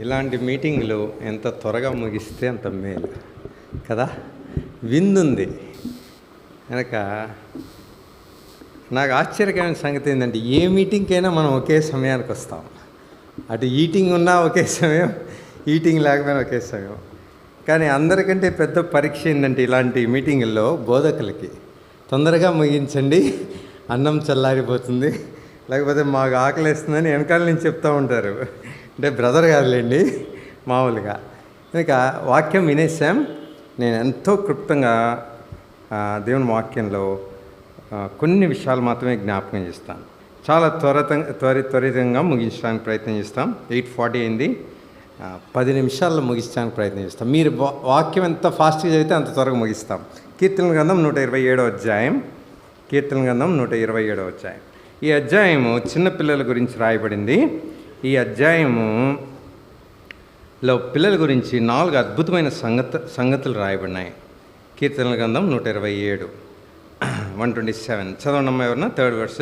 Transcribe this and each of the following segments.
ఇలాంటి మీటింగ్లు ఎంత త్వరగా ముగిస్తే అంత మేలు. కదా? విందుంది. కనుక నాకు ఆశ్చర్యకరమైన సంగతి ఏంటంటే ఏ మీటింగ్కైనా మనం ఒకే సమయానికి వస్తాం. అటు ఈటింగ్ ఉన్నా ఒకే సమయం ఈటింగ్ లేకపోయినా ఒకే సమయం. కానీ అందరికంటే పెద్ద పరీక్ష ఏంటంటే ఇలాంటి మీటింగుల్లో బోధకులకి తొందరగా ముగించండి అన్నం చల్లారిపోతుంది లేకపోతే మాకు ఆకలిస్తుందని వెనకాల నుంచి చెప్తూ ఉంటారు. అంటే బ్రదర్ కాదులేండి మామూలుగా. ఇంకా వాక్యం వినేసాం నేను ఎంతో క్లుప్తంగా దేవుని వాక్యంలో కొన్ని విషయాలు మాత్రమే జ్ఞాపకం చేస్తాను. చాలా త్వరత త్వరి త్వరితంగా ముగించడానికి ప్రయత్నం చేస్తాం. ఎయిట్ ఫార్టీ అయింది. పది నిమిషాల్లో ముగించడానికి ప్రయత్నం చేస్తాం. మీరు వాక్యం ఎంత ఫాస్ట్గా చదివితే అంత త్వరగా ముగిస్తాం. కీర్తన గ్రంథం నూట ఇరవై ఏడో అధ్యాయం. కీర్తన గ్రంథం నూట ఇరవై ఏడో అధ్యాయం. ఈ అధ్యాయము చిన్నపిల్లల గురించి రాయబడింది. ఈ అధ్యాయము లో పిల్లల గురించి నాలుగు అద్భుతమైన సంగత సంగతులు రాయబడినాయి. కీర్తనల గ్రంథం నూట ఇరవై ఏడు. One twenty seven. చదవండి ఎవరన్నా? Third verse.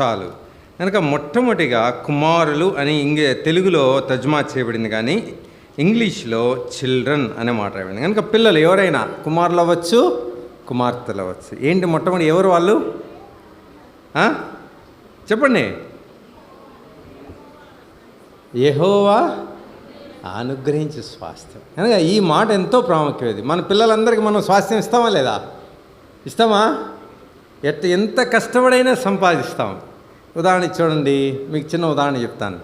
చాలు. కనుక మొట్టమొదటిగా కుమారులు అని ఇంగే తెలుగులో తర్జుమా చేయబడింది కానీ ఇంగ్లీష్లో చిల్డ్రన్ అనే మాట కనుక పిల్లలు ఎవరైనా కుమారులు అవ్వచ్చు కుమార్తెలు అవ్వచ్చు ఏంటి మొట్టమొదటి ఎవరు వాళ్ళు? చెప్పండి. ఎహోవా అనుగ్రహించే స్వాస్థ్యం. అనగా ఈ మాట ఎంతో ప్రాముఖ్యమైనది. మన పిల్లలందరికీ మనం స్వాస్థ్యం ఇస్తామా లేదా? ఇస్తామా? ఎట్ ఎంత కష్టపడైనా సంపాదిస్తాం. ఉదాహరణ చూడండి. మీకు చిన్న ఉదాహరణ చెప్తాను.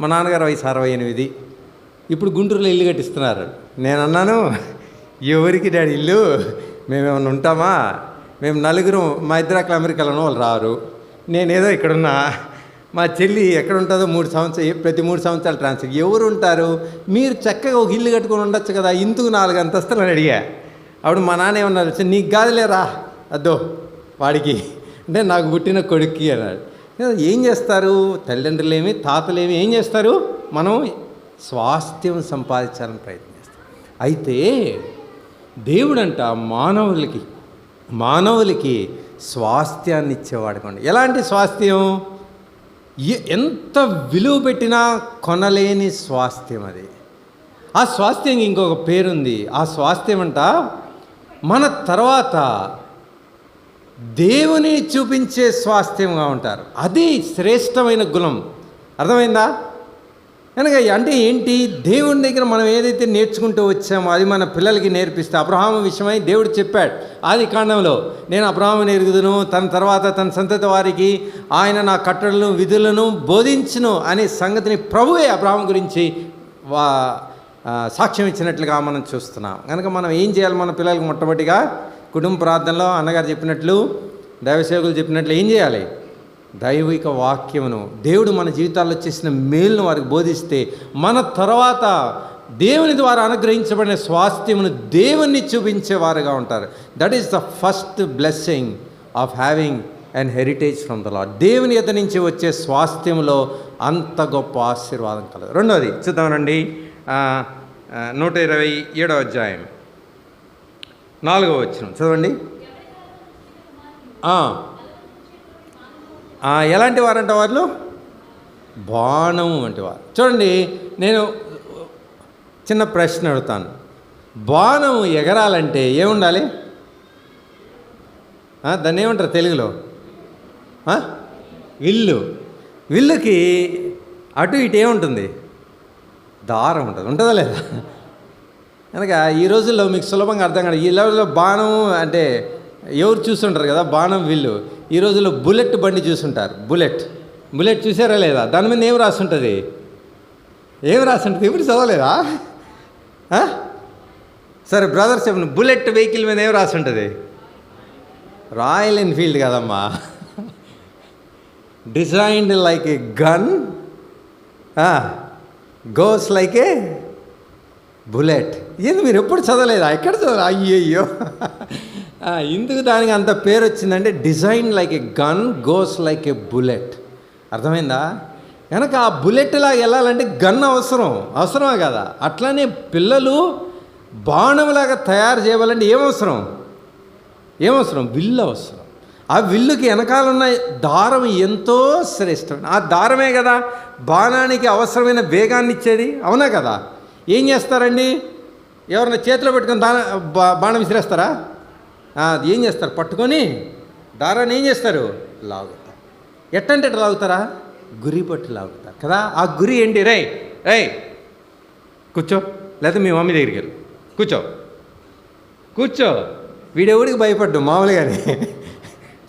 మా నాన్నగారు వయసు అరవై ఎనిమిది. ఇప్పుడు గుంటూరులో ఇల్లు కట్టిస్తున్నారు. నేను అన్నాను ఎవరికి డాడీ ఇల్లు? మేమేమన్నా ఉంటామా? మేము నలుగురు మా ఇద్దరు అక్కడ అమెరికాలోనూ వాళ్ళు రారు. నేనేదో ఇక్కడున్నా. మా చెల్లి ఎక్కడ ఉంటుందో మూడు సంవత్సరాలు ప్రతి మూడు సంవత్సరాలు ట్రాన్స్ఫర్. ఎవరు ఉంటారు? మీరు చక్కగా ఒక ఇల్లు కట్టుకొని ఉండొచ్చు కదా? ఇందుకు నాలుగు అంతస్తులు అని అడిగా. అప్పుడు మా నాన్న ఏమన్నారు? నీకు కాదులేరా అద్దో వాడికి. అంటే నాకు పుట్టిన కొడుక్కి అన్నాడు. ఏం చేస్తారు? తల్లిదండ్రులేమి తాతలేమి ఏం చేస్తారు? మనం స్వాస్థ్యం సంపాదించాలని ప్రయత్నిస్తాం అయితే దేవుడంట మానవులకి మానవులకి స్వాస్థ్యాన్ని ఇచ్చేవాడుకోండి ఎలాంటి స్వాస్థ్యం? ఎంత విలువ పెట్టినా కొనలేని స్వాస్థ్యం అది. ఆ స్వాస్థ్యం ఇంకొక పేరుంది. ఆ స్వాస్థ్యం అంట మన తర్వాత దేవుని చూపించే స్వాస్థ్యంగా ఉంటారు. అది శ్రేష్టమైన గుణం. అర్థమైందా? కనుక అంటే ఏంటి? దేవుని దగ్గర మనం ఏదైతే నేర్చుకుంటూ వచ్చామో అది మన పిల్లలకి నేర్పిస్తే. అబ్రహాము విషయమై దేవుడు చెప్పాడు. ఆది కాండంలో నేను అబ్రహాము ఎరుగుదును తన తర్వాత తన సంతతి వారికి ఆయన నా కట్టడలను విధులను బోధించును అనే సంగతిని ప్రభువే అబ్రహాం గురించి వా సాక్ష్యం ఇచ్చినట్లుగా మనం చూస్తున్నాం. కనుక మనం ఏం చేయాలి మన పిల్లలకు మొట్టమొదటిగా? కుటుంబ ప్రార్థనలో అన్నగారు చెప్పినట్లు దైవసేవకులు చెప్పినట్లు ఏం చేయాలి? దైవిక వాక్యమును దేవుడు మన జీవితాల్లో చేసిన మేలును వారికి బోధిస్తే మన తర్వాత దేవుని ద్వారా అనుగ్రహించబడిన స్వాస్థ్యమును దేవుణ్ణి చూపించేవారుగా ఉంటారు. That is the first blessing of having and heritage from the lord దేవుని ఎత నుంచి వచ్చే స్వాస్థ్యంలో అంత గొప్ప ఆశీర్వాదం కలదు. రెండవది చూద్దామండి నూట ఇరవై ఏడవ అధ్యాయం. నాలుగవ వచ్చిన చదవండి. ఎలాంటి వారంట వాళ్ళు? బాణం వంటి వారు. చూడండి నేను చిన్న ప్రశ్న అడుగుతాను. బాణం ఎగరాలంటే ఏముండాలి? దాన్ని ఏమంటారు తెలుగులో? విల్లు. విల్లుకి అటు ఇటు ఏముంటుంది? దారం ఉంటుంది. ఉంటుందా లేదా? కనుక ఈ రోజుల్లో మీకు సులభంగా అర్థం కాదు ఈ లెవెల్లో బాణం అంటే ఎవరు చూసుంటారు కదా బాణం విల్లు. ఈ రోజుల్లో బుల్లెట్ బండి చూసుంటారు బుల్లెట్. బుల్లెట్ చూసారా లేదా? దాని మీద ఏం రాస్తుంటుంది? ఏం రాస్తుంటుంది? ఎప్పుడు చదవలేదా? సరే బ్రదర్స్ చెప్పండి బుల్లెట్ వెహికల్ మీద ఏం రాస్తుంటుంది? రాయల్ ఎన్ఫీల్డ్ కదమ్మా. Designed like a gun. Goes like a bullet. ఏంది మీరు ఎప్పుడు చదవలేదా? ఎక్కడ చదవరు అయ్యయ్యో. ఎందుకు దానికి అంత పేరు వచ్చిందంటే design like a gun goes like a bullet. అర్థమైందా? కనుక ఆ బుల్లెట్ లాగా వెళ్ళాలంటే గన్ అవసరం. అవసరమే కదా. అట్లానే పిల్లలు బాణంలాగా తయారు చేయాలంటే ఏమవసరం? ఏమవసరం? విల్లు అవసరం. ఆ విల్లుకి వెనకాలన్న దారం ఎంతో శ్రేష్టం. ఆ దారమే కదా బాణానికి అవసరమైన వేగాన్ని ఇచ్చేది. అవునా కదా? ఏం చేస్తారండి? ఎవరైనా చేతిలో పెట్టుకుని దాన బా- బాణం విసిరేస్తారా? అది ఏం చేస్తారు? పట్టుకొని దారాన్ని ఏం చేస్తారు? లాగుతారు. ఎట్టంటే లాగుతారా? గురి పట్టు లాగుతారు. కదా? ఆ గురి ఏంటి? రే రే కూర్చో. లేదా మీ మమ్మీ దగ్గరికి వెళ్ళు. కూర్చో. కూర్చో. వీడెవడికి భయపడ్డు? మామూలుగానే.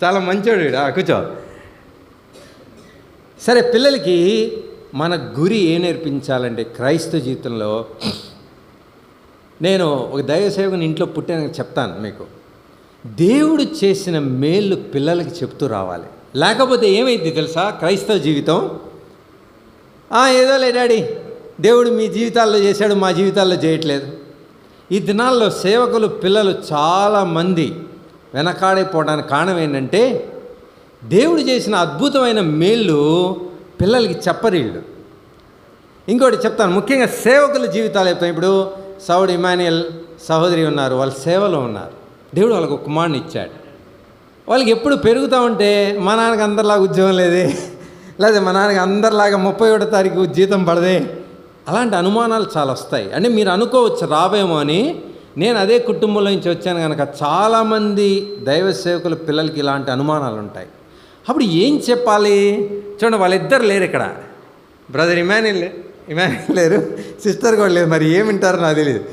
చాలా మంచోడు వీడు. కూర్చో. సరే పిల్లలకి మన గురి ఏ నేర్పించాలంటే క్రైస్తవ జీవితంలో నేను ఒక దైవ సేవకుని ఇంట్లో పుట్టాను చెప్తాను మీకు. దేవుడు చేసిన మేలు పిల్లలకి చెప్తూ రావాలి. లేకపోతే ఏమైంది తెలుసా? క్రైస్తవ జీవితం? ఏదో లే డాడీ దేవుడు మీ జీవితాల్లో చేశాడు మా జీవితాల్లో చేయట్లేదు. ఈ దినాల్లో సేవకులు పిల్లలు చాలామంది వెనకాడైపోవడానికి కారణం ఏంటంటే దేవుడు చేసిన అద్భుతమైన మేళ్ళు పిల్లలకి చెప్పరీళ్ళు. ఇంకోటి చెప్తాను ముఖ్యంగా సేవకుల జీవితాలు చెప్తాను. ఇప్పుడు సౌడ్ ఇమానియల్ సహోదరి ఉన్నారు వాళ్ళ సేవలో ఉన్నారు. దేవుడు వాళ్ళకు ఒక కుమారుని ఇచ్చాడు. వాళ్ళకి ఎప్పుడు పెరుగుతూ ఉంటే మా నాన్నకి అందరిలాగా ఉద్యోగం లేదే లేదా మా నాన్నకి అందరిలాగా ముప్పై ఒకటో తారీఖు జీతం పడదే. అలాంటి అనుమానాలు చాలా వస్తాయి. అంటే మీరు అనుకోవచ్చు రాబోయేమో అని నేను అదే కుటుంబంలో నుంచి వచ్చాను కనుక చాలామంది దైవ సేవకుల పిల్లలకి ఇలాంటి అనుమానాలు ఉంటాయి. అప్పుడు ఏం చెప్పాలి? చూడండి వాళ్ళిద్దరు లేరు ఇక్కడ. బ్రదర్ ఇమాన్యుల్ ఇమాన్యుల్ లేరు సిస్టర్ కూడా లేరు. మరి ఏమింటారో నాకు తెలియదు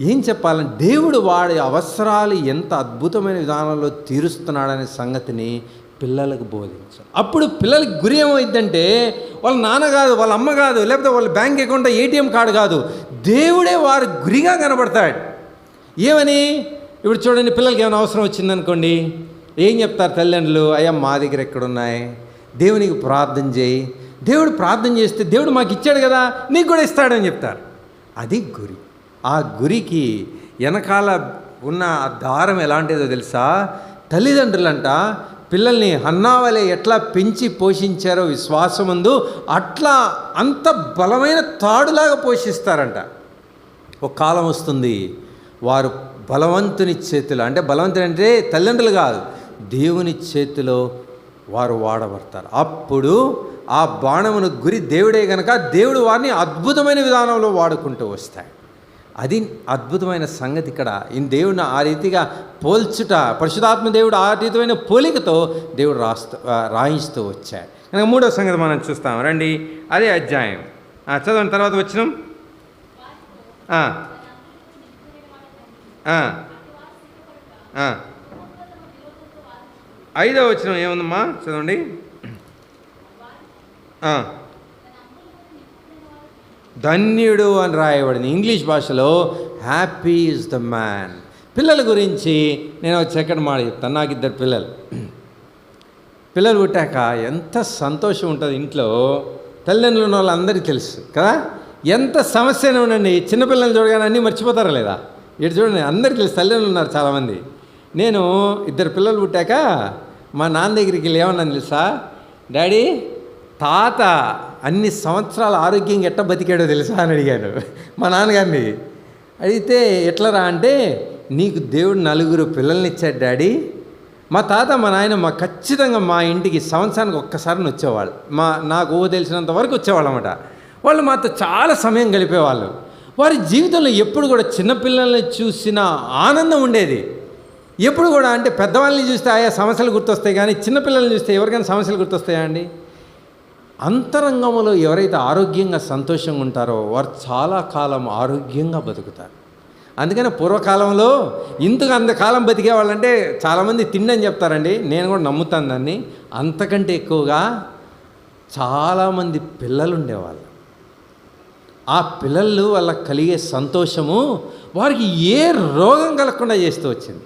ఏం చెప్పాలంటే దేవుడు వాడి అవసరాలు ఎంత అద్భుతమైన విధానంలో తీరుస్తున్నాడనే సంగతిని పిల్లలకు బోధించాలి అప్పుడు పిల్లలకి గురి ఏమైందంటే వాళ్ళ నాన్న కాదు వాళ్ళ అమ్మ కాదు లేకపోతే వాళ్ళ బ్యాంక్ అకౌంట్ ఏటీఎం కార్డు కాదు. దేవుడే వారి గురిగా కనబడతాడు. ఏమని? ఇప్పుడు చూడండి పిల్లలకి ఏమైనా అవసరం వచ్చిందనుకోండి ఏం చెప్తారు తల్లిదండ్రులు? అయ్యా మా దగ్గర ఎక్కడున్నాయి? దేవునికి ప్రార్థన చేయి. దేవుడు ప్రార్థన చేస్తే దేవుడు మాకు ఇచ్చాడు కదా నీకు కూడా ఇస్తాడని చెప్తారు. అది గురి. ఆ గురికి వెనకాల ఉన్న ఆ దారం ఎలాంటిదో తెలుసా? తల్లిదండ్రులంట పిల్లల్ని హన్నావలే ఎట్లా పెంచి పోషించారో విశ్వాసముందు అట్లా అంత బలమైన తాడులాగా పోషిస్తారంట. ఒక కాలం వస్తుంది వారు బలవంతుని చేతిలో అంటే బలవంతుని అంటే తల్లిదండ్రులు కాదు దేవుని చేతిలో వారు వాడబడతారు. అప్పుడు ఆ బాణమును గురి దేవుడే గనక దేవుడు వారిని అద్భుతమైన విధానంలో వాడుకుంటూ వస్తాయి అది అద్భుతమైన సంగతి ఇక్కడ. ఈ దేవుడిని ఆ రీతిగా పోల్చుట పరిశుధాత్మ దేవుడు ఆ రీతమైన పోలికతో దేవుడు రాస్తూ రాయిస్తూ వచ్చాడు. కనుక మూడో సంగతి మనం చూస్తాం. రండి అదే అధ్యాయం. చదవండి తర్వాత వచ్చిన ఐదో వచ్చిన ఏముందమ్మా? చదవండి. ధన్యుడు అని రాయబడింది ఇంగ్లీష్ భాషలో హ్యాపీ ఇస్ ద మ్యాన్ పిల్లల గురించి నేను ఒక చక్కటి మాట చెప్తాను. నాకు ఇద్దరు పిల్లలు. పిల్లలు పుట్టాక ఎంత సంతోషం ఉంటుంది ఇంట్లో. తల్లిదండ్రులు ఉన్న వాళ్ళందరికీ తెలుసు కదా? ఎంత సమస్యనే ఉండండి. చిన్నపిల్లల్ని చూడగానే అన్నీ మర్చిపోతారా లేదా? ఇటు చూడండి అందరికీ తెలుసు. తల్లిదండ్రులు ఉన్నారు చాలామంది. నేను ఇద్దరు పిల్లలు పుట్టాక మా నాన్న దగ్గరికి వెళ్ళి ఏమన్నాను తెలుసా? డాడీ తాత అన్ని సంవత్సరాలు ఆరోగ్యంగా ఎట్ట బతికాడో తెలుసా అని అడిగాను మా నాన్నగారిని అడిగితే ఎట్లరా అంటే నీకు దేవుడు నలుగురు పిల్లల్ని ఇచ్చాడు డాడీ. మా తాత మా నాయన మా ఖచ్చితంగా మా ఇంటికి సంవత్సరానికి ఒక్కసారి వచ్చేవాళ్ళు మా నాకు ఊహ తెలిసినంత వరకు వచ్చేవాళ్ళు అనమాట వాళ్ళు మాతో చాలా సమయం గడిపేవాళ్ళు. వారి జీవితంలో ఎప్పుడు కూడా చిన్నపిల్లల్ని చూసిన ఆనందం ఉండేది. ఎప్పుడు కూడా అంటే పెద్దవాళ్ళని చూస్తే ఆయా సమస్యలు గుర్తొస్తాయి కానీ చిన్నపిల్లల్ని చూస్తే ఎవరికైనా సమస్యలు గుర్తొస్తాయా అండి? అంతరంగంలో ఎవరైతే ఆరోగ్యంగా సంతోషంగా ఉంటారో వారు చాలా కాలం ఆరోగ్యంగా బతుకుతారు. అందుకని పూర్వకాలంలో ఇంతకు అంతకాలం బతికే వాళ్ళంటే చాలామంది తిండని చెప్తారండి. నేను కూడా నమ్ముతాను దాన్ని. అంతకంటే ఎక్కువగా చాలామంది పిల్లలు ఉండేవాళ్ళు ఆ పిల్లలు వాళ్ళకి కలిగే సంతోషము వారికి ఏ రోగం కలగకుండా చేస్తూ వచ్చింది.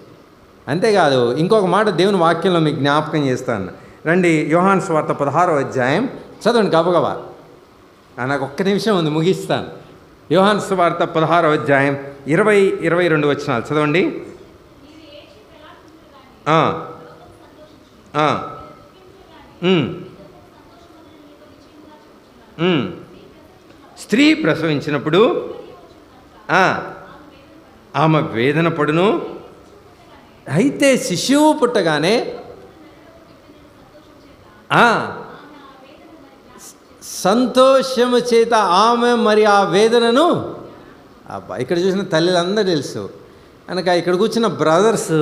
అంతేకాదు ఇంకొక మాట దేవుని వాక్యంలో మీకు జ్ఞాపకం చేస్తాను. రండి యోహాన్ స్వార్త పదహారో అధ్యాయం చదవండి గబగబా నాకు ఒక్క నిమిషం ఉంది ముగిస్తాను. యోహాన్ సువార్త పదహారో అధ్యాయం ఇరవై ఇరవై రెండు వచ్చినాలు చదవండి. స్త్రీ ప్రసవించినప్పుడు ఆమె వేదన పడును. అయితే శిశువు పుట్టగానే సంతోషము చేత ఆమె మరి ఆ వేదనను అబ్బా ఇక్కడ చూసిన తల్లిలందరూ తెలుసు. కనుక ఇక్కడ కూర్చున్న బ్రదర్స్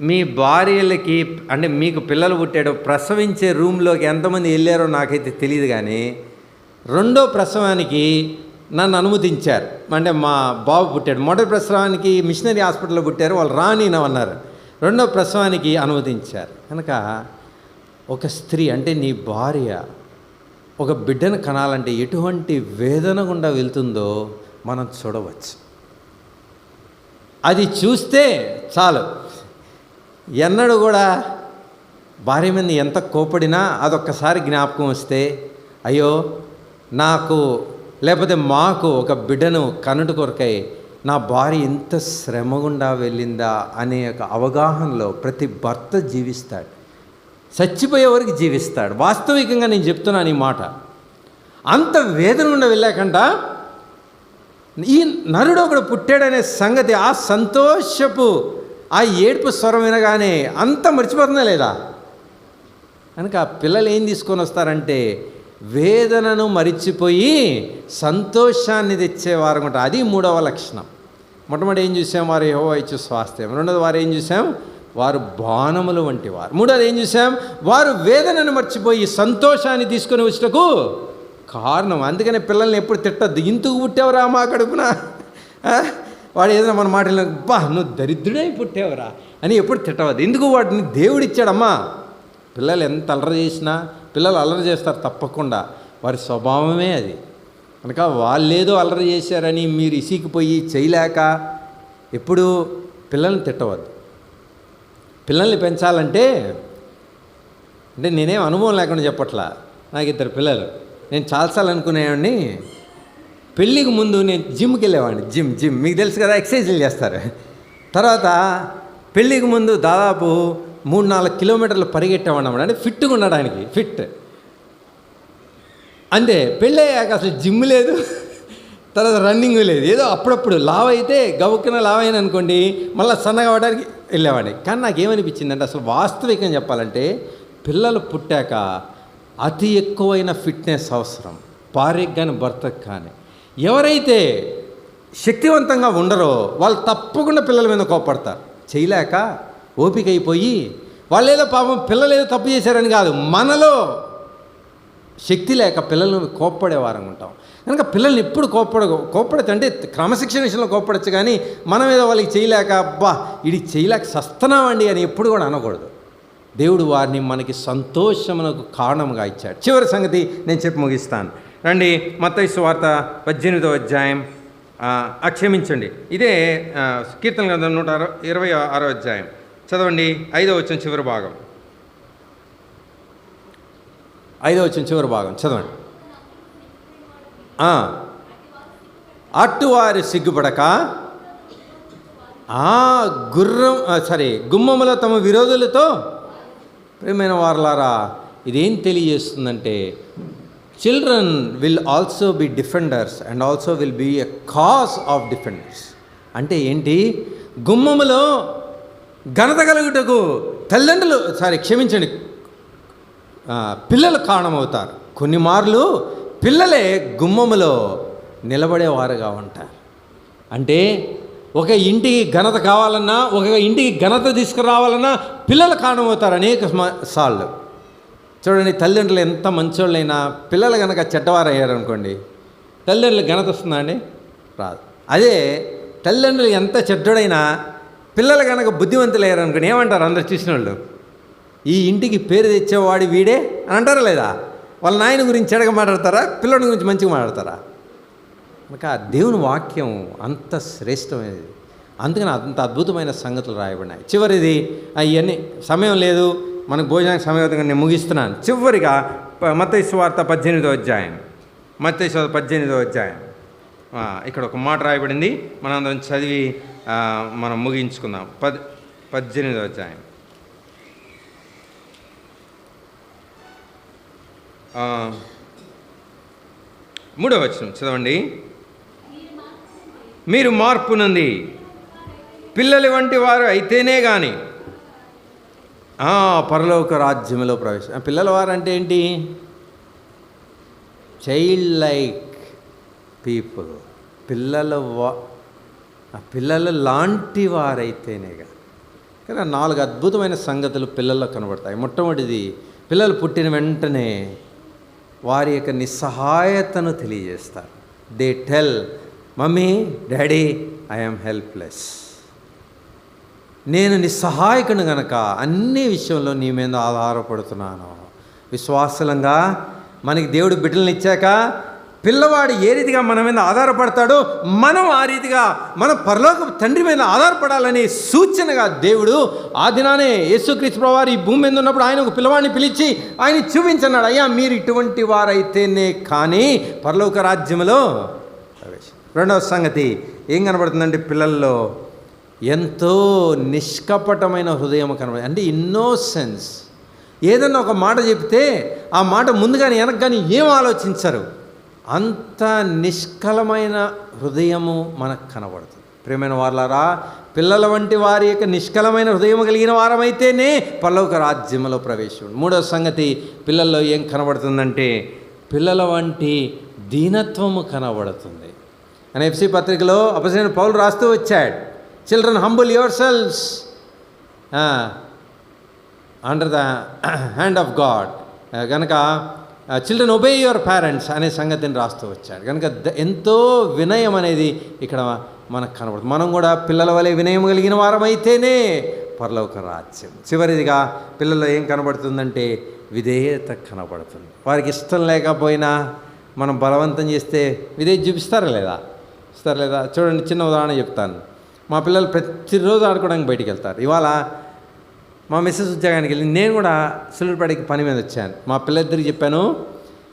మీ భార్యలకి అంటే మీకు పిల్లలు పుట్టాడు ప్రసవించే రూమ్లోకి ఎంతమంది వెళ్ళారో నాకైతే తెలియదు కానీ రెండో ప్రసవానికి నన్ను అనుమతించారు. అంటే మా బాబు పుట్టాడు. మొదటి ప్రసవానికి మిషనరీ హాస్పిటల్లో పుట్టారు. వాళ్ళు రానినవన్నారు రెండో ప్రసవానికి అనుమతించారు. కనుక ఒక స్త్రీ అంటే నీ భార్య ఒక బిడ్డను కనాలంటే ఎటువంటి వేదన గుండా వెళ్తుందో మనం చూడవచ్చు. అది చూస్తే చాలు. ఎన్నడూ కూడా భార్య మీద ఎంత కోపడినా అదొక్కసారి జ్ఞాపకం వస్తే అయ్యో నాకు లేకపోతే మాకు ఒక బిడ్డను కనుట కొరకై నా భార్య ఎంత శ్రమ గుండా వెళ్ళిందా అనే ఒక అవగాహనలో ప్రతి భర్త జీవిస్తాడు. చచ్చిపోయే వరకు జీవిస్తాడు. వాస్తవికంగా నేను చెప్తున్నాను ఈ మాట. అంత వేదన ఉన్న వెళ్ళాకంట. ఈ నరుడు ఒకడు పుట్టాడనే సంగతి ఆ సంతోషపు ఆ ఏడుపు స్వరం వినగానే అంత మర్చిపోతుందా లేదా? కనుక ఆ పిల్లలు ఏం తీసుకొని వస్తారంటే వేదనను మరిచిపోయి సంతోషాన్ని తెచ్చేవారు అనమాట. అది మూడవ లక్షణం. మొట్టమొదటి ఏం చూసాం వారు? యహో ఇచ్చే స్వాస్థ్యం. రెండోది వారు ఏం చూసాం? వారు బాణములు వంటి వారు. మూడోది ఏం చూసాం? వారు వేదనను మర్చిపోయి సంతోషాన్ని తీసుకొని వచ్చటకు కారణం. అందుకనే పిల్లల్ని ఎప్పుడు తిట్టద్దు. ఇందుకు పుట్టావురా మా కడుపున? వాడు ఏదైనా మన మాటలు బా నువ్వు దరిద్రుడై పుట్టావురా అని ఎప్పుడు తిట్టవద్దు. ఎందుకు వాటిని దేవుడు ఇచ్చాడమ్మా పిల్లలు ఎంత అల్లరి చేసినా పిల్లలు అల్లరి చేస్తారు తప్పకుండా. వారి స్వభావమే అది. కనుక వాళ్ళేదో అల్లరి చేశారని మీరు ఇసికిపోయి చేయలేక ఎప్పుడు పిల్లల్ని తిట్టవద్దు. పిల్లల్ని పెంచాలంటే అంటే నేనేం అనుభవం లేకుండా చెప్పట్లా? నాకు ఇద్దరు పిల్లలు. నేను చాలాసార్లు అనుకునేవాడిని పెళ్ళికి ముందు నేను జిమ్కి వెళ్ళేవాడిని. Gym gym. మీకు తెలుసు కదా ఎక్సర్సైజ్లు చేస్తారు. తర్వాత పెళ్ళికి ముందు దాదాపు మూడు నాలుగు కిలోమీటర్లు పరిగెట్టేవాడిని అన్నమాట. అంటే ఫిట్గా ఉండడానికి ఫిట్. అంతే పెళ్ళయ్యాక అసలు జిమ్ లేదు. తర్వాత రన్నింగ్ లేదు. ఏదో అప్పుడప్పుడు లావ్ అయితే గవుక్కున లావ్ అయిన అనుకోండి మళ్ళీ సన్నగా అవ్వడానికి వెళ్ళేవాడిని. కానీ నాకు ఏమనిపించిందంటే అసలు వాస్తవికంగా చెప్పాలంటే పిల్లలు పుట్టాక అతి ఎక్కువైన ఫిట్నెస్ అవసరం. భార్యకు కానీ భర్తకు కానీ. ఎవరైతే శక్తివంతంగా ఉండరో వాళ్ళు తప్పకుండా పిల్లల మీద కోపడతారు. చేయలేక ఓపిక అయిపోయి వాళ్ళు ఏదో పాపం పిల్లలు ఏదో తప్పు చేశారని కాదు. మనలో శక్తి లేక పిల్లలను కోప్పడేవారం ఉంటాం. కనుక పిల్లల్ని ఎప్పుడు కోప్పడ కోప్పడచ్చు అంటే క్రమశిక్షణ విషయంలో కోప్పడచ్చు కానీ మనం ఏదో వాళ్ళకి చేయలేక అబ్బా ఇది చేయలేక సస్తనామండి అని ఎప్పుడు కూడా అనకూడదు. దేవుడు వారిని మనకి సంతోషమునకు కారణంగా ఇచ్చాడు. చివరి సంగతి నేను చెప్పి ముగిస్తాను. రండి మత్తైసు వార్త పద్దెనిమిదో అధ్యాయం. అక్షమించండి క్షమించండి ఇదే కీర్తన గ్రంథం నూట అరవై ఇరవై ఆరో అధ్యాయం. చదవండి ఐదో వచ్చిన చివరి భాగం. ఐదో వచ్చిన చివరి భాగం. చదవండి. అట్టువారు సిగ్గుపడక ఆ గుర్రం సారీ గుమ్మములో తమ విరోధులతో ప్రియమైన వారలారా ఇదేం తెలియజేస్తుందంటే children will also be defenders and also will be a cause of defenders అంటే ఏంటి? గుమ్మములో ఘనత కలుగుటకు తల్లిదండ్రులు సారీ క్షమించండి పిల్లలు కారణమవుతారు. కొన్ని మార్లు పిల్లలే గుమ్మములో నిలబడేవారుగా ఉంటారు. అంటే ఒక ఇంటికి ఘనత కావాలన్నా ఒక ఇంటికి ఘనత తీసుకురావాలన్నా పిల్లలు కారణమవుతారు అనేక సార్లు. చూడండి తల్లిదండ్రులు ఎంత మంచోళ్ళైనా పిల్లలు కనుక చెడ్డవారయ్యారు అనుకోండి తల్లిదండ్రులు ఘనత వస్తుందా అండి? రాదు. అదే తల్లిదండ్రులు ఎంత చెడ్డోడైనా పిల్లలు కనుక బుద్ధివంతులు అయ్యారు అనుకోండి ఏమంటారు అందరు చూసిన వాళ్ళు ఈ ఇంటికి పేరు తెచ్చేవాడు వీడే అని అంటారా లేదా? వాళ్ళ నాయన గురించి చెడగా మాట్లాడతారా? పిల్లడి గురించి మంచిగా మాట్లాడతారా? ఇంకా ఆ దేవుని వాక్యం అంత శ్రేష్టమైనది. అందుకని అంత అద్భుతమైన సంగతులు రాయబడినాయి. చివరిది అవన్నీ సమయం లేదు. మనకు భోజనానికి సమయం నేను ముగిస్తున్నాను. చివరిగా మతేశ్వార్త పద్దెనిమిదో అధ్యాయం. మతేశ్వార్త పద్దెనిమిదో అధ్యాయం. ఇక్కడ ఒక మాట రాయబడింది. మనందరం చదివి మనం ముగించుకుందాం. పద్ పద్దెనిమిదో అధ్యాయం. మూడో మూడవ వచనం చదవండి. మీరు మార్పునంది పిల్లలు వంటి వారు అయితేనే కానీ పరలోక రాజ్యంలో ప్రవేశం ఆ పిల్లల వారు అంటే ఏంటి? Child like people. పిల్లల వా పిల్లలు లాంటి వారైతేనే కానీ నాలుగు అద్భుతమైన సంగతులు పిల్లల్లో కనబడతాయి. మొట్టమొదటిది పిల్లలు పుట్టిన వెంటనే వారి యొక్క నిస్సహాయతను తెలియజేస్తారు. They tell mummy daddy I'm helpless నేను నిస్సహాయకుడు గనక అన్ని విషయంలో నీ మీద ఆధారపడుతున్నాను. విశ్వాసలంగా మనకి దేవుడు బిడ్డలను ఇచ్చాక పిల్లవాడు ఏ రీతిగా మన మీద ఆధారపడతాడో మనం ఆ రీతిగా మన పరలోక తండ్రి మీద ఆధారపడాలనే సూచనగా దేవుడు ఆ దినానే యేసుక్రీస్తు వారు ఈ భూమి మీద ఉన్నప్పుడు ఆయన ఒక పిల్లవాడిని పిలిచి ఆయన చూపించన్నాడు అయ్యా మీరు ఇటువంటి వారైతేనే కానీ పరలోక రాజ్యంలో ప్రవేశం. రెండవ సంగతి ఏం కనబడుతుందంటే పిల్లల్లో ఎంతో నిష్కపటమైన హృదయం కనబడుతుంది. అంటే ఇన్నోసెన్స్ ఏదన్నా ఒక మాట చెప్తే ఆ మాట ముందు కానీ వెనక కానీ ఏం ఆలోచించరు. అంత నిష్కలమైన హృదయము మనకు కనబడుతుంది. ప్రేమైన వాళ్ళారా పిల్లల వంటి వారి యొక్క నిష్కలమైన హృదయం కలిగిన వారమైతేనే పల్లవక రాజ్యంలో ప్రవేశం మూడవ సంగతి పిల్లల్లో ఏం కనబడుతుందంటే పిల్లల వంటి దీనత్వము కనబడుతుంది. అని ఎఫ్సి పత్రికలో అపసిన పౌలు రాస్తూ వచ్చాడు. Children humble yourselves under the hand of God కనుక చిల్డ్రన్ ఒబే యువర్ పేరెంట్స్ అనే సంగతిని రాస్తూ వచ్చాడు. కనుక ఎంతో వినయం అనేది ఇక్కడ మనకు కనబడుతుంది. మనం కూడా పిల్లల వలె వినయం కలిగిన వారమైతేనే పరలోక రాజ్యం. చివరిదిగా పిల్లల్లో ఏం కనబడుతుందంటే విధేయత కనబడుతుంది. వారికి ఇష్టం లేకపోయినా మనం బలవంతం చేస్తే విధేయత చూపిస్తారా లేదా? ఇస్తారా లేదా? చూడండి చిన్న ఉదాహరణ చెప్తాను. మా పిల్లలు ప్రతిరోజు ఆడుకోవడానికి బయటికి వెళ్తారు. ఇవాళ మా మిస్సెస్ ఉద్యోగానికి వెళ్ళి నేను కూడా సులువుపడికి పని మీద వచ్చాను. మా పిల్లలిద్దరికి చెప్పాను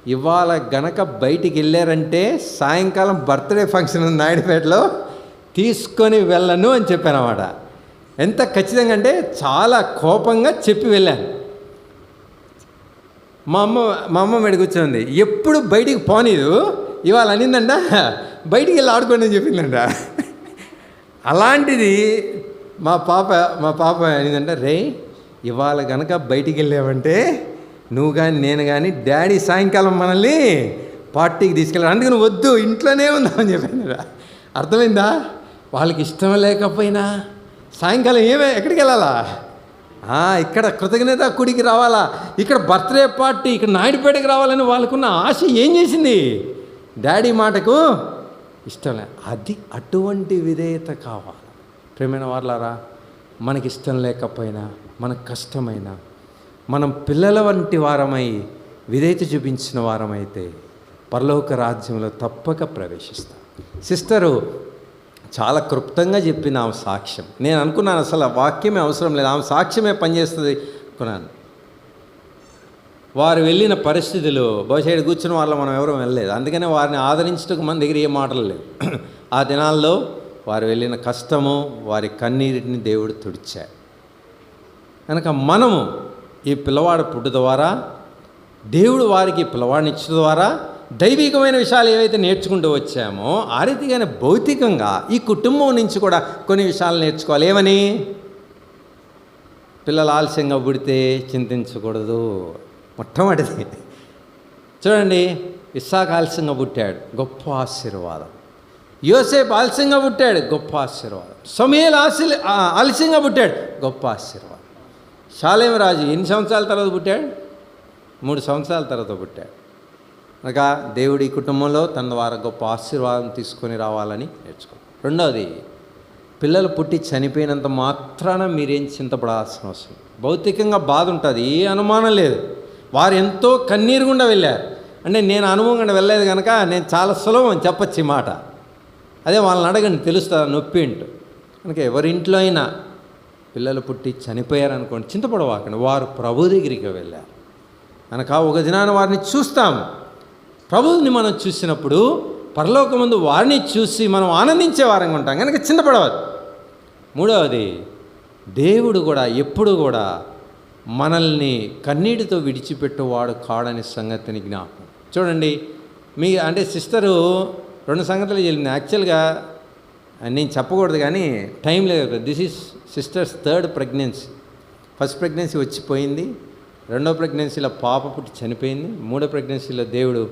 ఇవాళ గనక బయటికి వెళ్ళారంటే సాయంకాలం బర్త్డే ఫంక్షన్ ఉంది నాయుడుపేటలో తీసుకొని వెళ్ళను అని చెప్పాను అన్నమాట ఎంత ఖచ్చితంగా అంటే చాలా కోపంగా చెప్పి వెళ్ళాను. మా అమ్మ మా అమ్మ మెడికి వచ్చింది ఎప్పుడు బయటికి పోనీదు ఇవాళ అనిందంట బయటికి వెళ్ళి ఆడుకోండి అని చెప్పిందంట. అలాంటిది మా పాప మా పాప అనిందంట రే ఇవాళ గనక బయటికి వెళ్ళావంటే నువ్వు కానీ నేను కానీ డాడీ సాయంకాలం మనల్ని పార్టీకి తీసుకెళ్ళాడు అందుకని వద్దు ఇంట్లోనే ఉందామని చెప్పాను అర్థమైందా? వాళ్ళకి ఇష్టం లేకపోయినా సాయంకాలం ఏమే ఎక్కడికి వెళ్ళాలా? ఇక్కడ కృతజ్ఞత కుడికి రావాలా? ఇక్కడ బర్త్డే పార్టీ ఇక్కడ నాయుడుపేటకి రావాలని వాళ్ళకున్న ఆశ ఏం చేసింది? డాడీ మాటకు ఇష్టం లే అది అటువంటి విధేయత కావాలి? ప్రేమైన వాళ్ళారా మనకి ఇష్టం లేకపోయినా మనకు కష్టమైన మనం పిల్లల వంటి వారమై విధేయత చూపించిన వారమైతే పరలోక రాజ్యంలో తప్పక ప్రవేశిస్తాం. సిస్టరు చాలా క్లుప్తంగా చెప్పిన ఆమె సాక్ష్యం. నేను అనుకున్నాను అసలు వాక్యమే అవసరం లేదు. ఆమె సాక్ష్యమే పనిచేస్తుంది అనుకున్నాను. వారు వెళ్ళిన పరిస్థితులు బహుశా కూర్చున్న వాళ్ళు మనం ఎవరూ వెళ్ళలేదు. అందుకనే వారిని ఆదరించడానికి మన దగ్గర ఏ మాటలు లేవు. ఆ దినాల్లో వారు వెళ్ళిన కష్టము వారి కన్నీటిని దేవుడు తుడిచారు. కనుక మనము ఈ పిల్లవాడు పుట్టు ద్వారా దేవుడు వారికి పిల్లవాడినిచ్చడం ద్వారా దైవికమైన విషయాలు ఏవైతే నేర్చుకుంటూ వచ్చామో ఆ రీతిగానే భౌతికంగా ఈ కుటుంబం నుంచి కూడా కొన్ని విషయాలు నేర్చుకోవాలి. ఏమని? పిల్లలు ఆలస్యంగా పుడితే చింతించకూడదు. మొట్టమొదటిది చూడండి ఇస్సాక్ ఆలస్యంగా పుట్టాడు. గొప్ప ఆశీర్వాదం. యోసేపు ఆలస్యంగా పుట్టాడు. గొప్ప ఆశీర్వాదం. సమీల్ ఆశ ఆలస్యంగా పుట్టాడు. గొప్ప ఆశీర్వాదం. షాలేం రాజు ఎన్ని సంవత్సరాల తర్వాత పుట్టాడు? మూడు సంవత్సరాల తర్వాత పుట్టాడు. అనగా దేవుడి కుటుంబంలో తన ద్వారా గొప్ప ఆశీర్వాదం తీసుకొని రావాలని నేర్చుకో రెండవది పిల్లలు పుట్టి చనిపోయినంత మాత్రాన మీరేం చింతపడాల్సిన అవసరం భౌతికంగా బాధ ఉంటుంది ఏ అనుమానం లేదు. వారు ఎంతో కన్నీరు గుండా వెళ్ళారు. అంటే నేను అనుభవం గుండా వెళ్ళలేదు కనుక నేను చాలా సులభం చెప్పచ్చు ఈ మాట. అదే వాళ్ళని అడగండి తెలుస్తుంది నొప్పి ఏంటో కనుక ఎవరింట్లో అయినా పిల్లలు పుట్టి చనిపోయారనుకోండి చింతపడవాకండి. వారు ప్రభు దగ్గరికి వెళ్ళారు. కనుక ఒక దినాన వారిని చూస్తాం. ప్రభువుని మనం చూసినప్పుడు పరలోకముందు వారిని చూసి మనం ఆనందించే వారంగా ఉంటాం. కనుక చింతపడవద్దు. మూడవది దేవుడు కూడా ఎప్పుడు కూడా మనల్ని కన్నీటితో విడిచిపెట్టేవాడు కాడని సంగతిని జ్ఞాపకం. చూడండి మీ అంటే సిస్టరు రెండు సంగతులు చెల్లింది. యాక్చువల్గా నేను చెప్పకూడదు కానీ టైం లేదు this is sister's third pregnancy first pregnancy వచ్చిపోయింది. రెండో ప్రెగ్నెన్సీలో పాప పుట్టి చనిపోయింది. మూడో ప్రెగ్నెన్సీలో దేవుడు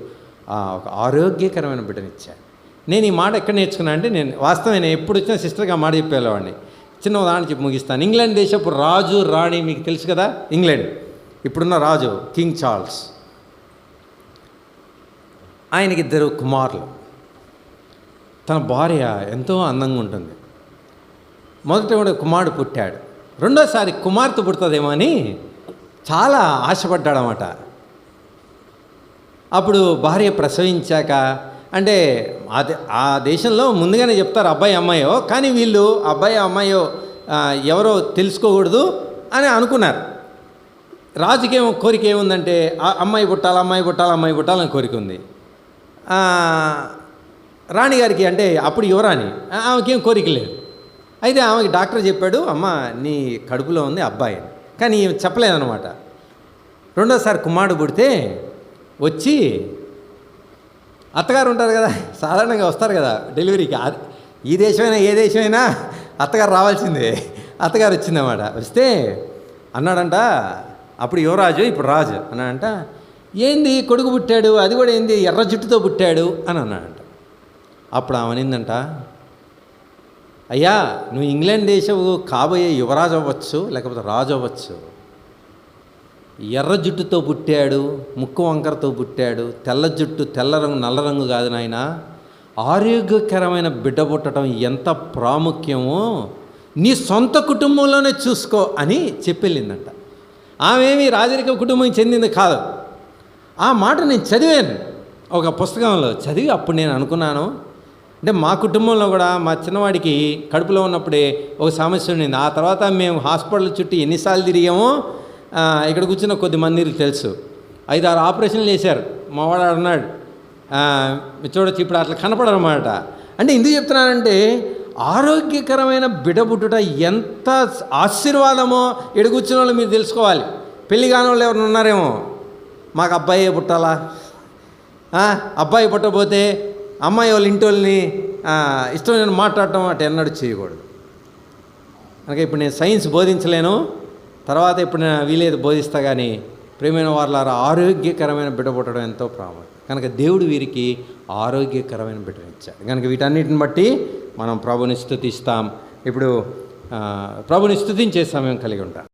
ఒక ఆరోగ్యకరమైన బిడ్డనిచ్చాడు నేను ఈ మాట ఎక్కడ నేర్చుకున్నా అంటే నేను వాస్తవం నేను ఎప్పుడు వచ్చినా సిస్టర్గా ఆ మాట చెప్పేవాడిని. చిన్న ఉదాహరణ చెప్పి ముగిస్తాను. ఇంగ్లాండ్ దేశపు రాజు రాణి మీకు తెలుసు కదా? ఇంగ్లాండ్. ఇప్పుడున్న రాజు కింగ్ చార్ల్స్. ఆయనకి ఇద్దరు కుమారులు. తన భార్య ఎంతో అందంగా ఉంటుంది. మొదట కూడా కుమారుడు పుట్టాడు. రెండోసారి కుమార్తె పుడుతుందేమో అని చాలా ఆశపడ్డాడనమాట. అప్పుడు భార్య ప్రసవించాక అంటే ఆ ఆ దేశంలో ముందుగానే చెప్తారు అబ్బాయి అమ్మాయో కానీ వీళ్ళు అబ్బాయి అమ్మాయో ఎవరో తెలుసుకోకూడదు అని అనుకున్నారు. రాజుకేమో కోరిక ఏముందంటే అమ్మాయి పుట్టాలి అమ్మాయి పుట్టాలి అమ్మాయి పుట్టాలని కోరిక ఉంది. రాణిగారికి అంటే అప్పుడు యువరాణి. ఆమెకేం కోరిక లేదు. అయితే ఆమెకి డాక్టర్ చెప్పాడు అమ్మ నీ కడుపులో ఉంది అబ్బాయి కానీ చెప్పలేదన్నమాట. రెండోసారి కుమారుడు పుడితే వచ్చి అత్తగారు ఉంటారు కదా సాధారణంగా వస్తారు కదా డెలివరీకి. ఈ దేశమైనా ఏ దేశమైనా అత్తగారు రావాల్సిందే. అత్తగారు వచ్చిందన్నమాట. వస్తే అన్నాడంట అప్పుడు యువరాజు ఇప్పుడు రాజు. అన్నాడంట ఏంది కొడుకు పుట్టాడు? అది కూడా ఏంది? ఎర్ర జుట్టుతో పుట్టాడు? అని అన్నాడంట. అప్పుడు ఆమెనిందంట అయ్యా నువ్వు ఇంగ్లాండ్ దేశపు కాబోయే యువరాజు అవ్వచ్చు లేకపోతే రాజు అవ్వచ్చు. ఎర్ర జుట్టుతో పుట్టాడు ముక్కు వంకరతో పుట్టాడు తెల్ల జుట్టు తెల్ల రంగు నల్ల రంగు కాదు నాయన. ఆరోగ్యకరమైన బిడ్డ పుట్టడం ఎంత ప్రాముఖ్యమో నీ సొంత కుటుంబంలోనే చూసుకో అని చెప్పెళ్ళిందంట. ఆమెమి రాజరిక కుటుంబం చెందింది కాదు. ఆ మాట నేను చదివాను. ఒక పుస్తకంలో చదివి అప్పుడు నేను అనుకున్నాను అంటే మా కుటుంబంలో కూడా మా చిన్నవాడికి కడుపులో ఉన్నప్పుడే ఒక సమస్య ఉండింది. ఆ తర్వాత మేము హాస్పిటల్ చుట్టూ ఎన్నిసార్లు తిరిగామో ఇక్కడ కూర్చున్న కొద్ది మందికి తెలుసు. ఐదు ఆరు ఆపరేషన్లు చేశారు. మావాడు అన్నాడు చూడొచ్చు ఇప్పుడు అట్లా కనపడనమాట అంటే ఎందుకు చెప్తున్నానంటే ఆరోగ్యకరమైన బిడబుట్టుట ఎంత ఆశీర్వాదమో ఇక్కడ వాళ్ళు మీరు తెలుసుకోవాలి. పెళ్ళి కాని వాళ్ళు ఎవరు ఉన్నారేమో. మాకు అబ్బాయే పుట్టాలా? అబ్బాయి పుట్టబోతే అమ్మాయి వాళ్ళ ఇంటి వాళ్ళని ఇష్టం నేను మాట్లాడటం అటు ఎన్నడూ చేయకూడదు. కనుక ఇప్పుడు నేను సైన్స్ బోధించలేను తర్వాత ఇప్పుడు నేను వీలేదు బోధిస్తా కానీ ప్రేమైన వాళ్ళ ఆరోగ్యకరమైన బిడ్డ పుట్టడం ఎంతో ప్రాముఖ్యం. కనుక దేవుడు వీరికి ఆరోగ్యకరమైన బిడ్డనిచ్చాడు కనుక వీటన్నిటిని బట్టి మనం ప్రభుని స్థుతిస్తాం. ఇప్పుడు ప్రభుని స్థుతించే సమయం కలిగి ఉంటాం.